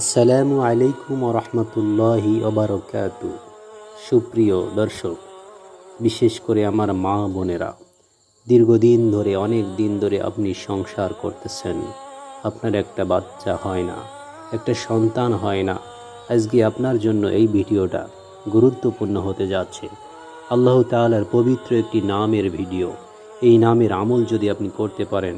আসসালামু আলাইকুম রহমতুল্লাহি ওবরকাত সুপ্রিয় দর্শক, বিশেষ করে আমার মা বোনেরা, দীর্ঘদিন ধরে, অনেক দিন ধরে আপনি সংসার করতেছেন। আপনার একটা বাচ্চা হয় না, একটা সন্তান হয় না। আজকে আপনার জন্য এই ভিডিওটা গুরুত্বপূর্ণ হতে যাচ্ছে। আল্লাহ তাআলার পবিত্র একটি নামের ভিডিও। এই নামের আমল যদি আপনি করতে পারেন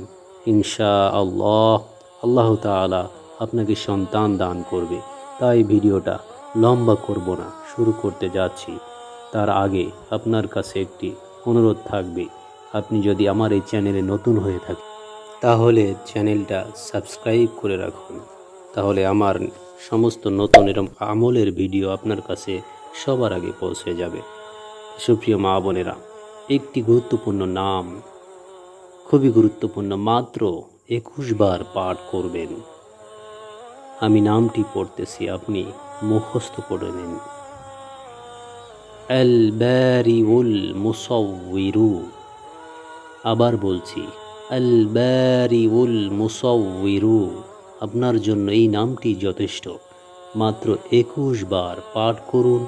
ইনশা আল্লাহ আল্লাহ তাআলা আপনাকে সন্তান দান করবে। তাই ভিডিওটা লম্বা করব না, শুরু করতে যাচ্ছি। তার আগে আপনার কাছে একটি অনুরোধ থাকবে। আপনি যদি আমার এই চ্যানেলে নতুন হয়ে থাকেন, তাহলে চ্যানেলটা সাবস্ক্রাইব করে রাখুন। তাহলে আমার সমস্ত নতুন এরম আমলের ভিডিও আপনার কাছে সবার আগে পৌঁছে যাবে। সুপ্রিয় মা বোনেরা, একটি গুরুত্বপূর্ণ নাম, খুবই গুরুত্বপূর্ণ, মাত্র একুশ বার পাঠ করবেন। আমি নামটি পড়তেছি, আপনি মুখস্থ করে নিন। আল ব্যারিউল মুসউইরু আবার বলছি আল ব্যারিউল মুসউইরু আপনার জন্য এই নামটি যথেষ্ট। মাত্র একুশ বার পাঠ করুন,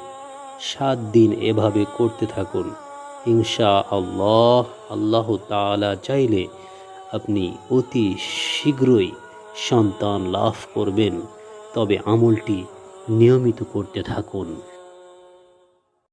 সাত দিন এভাবে করতে থাকুন। ইনশা আল্লাহ আল্লাহ তালা চাইলে আপনি অতি শীঘ্রই সন্তান লাভ করবেন তবে আমলটি নিয়মিত করতে থাকুন।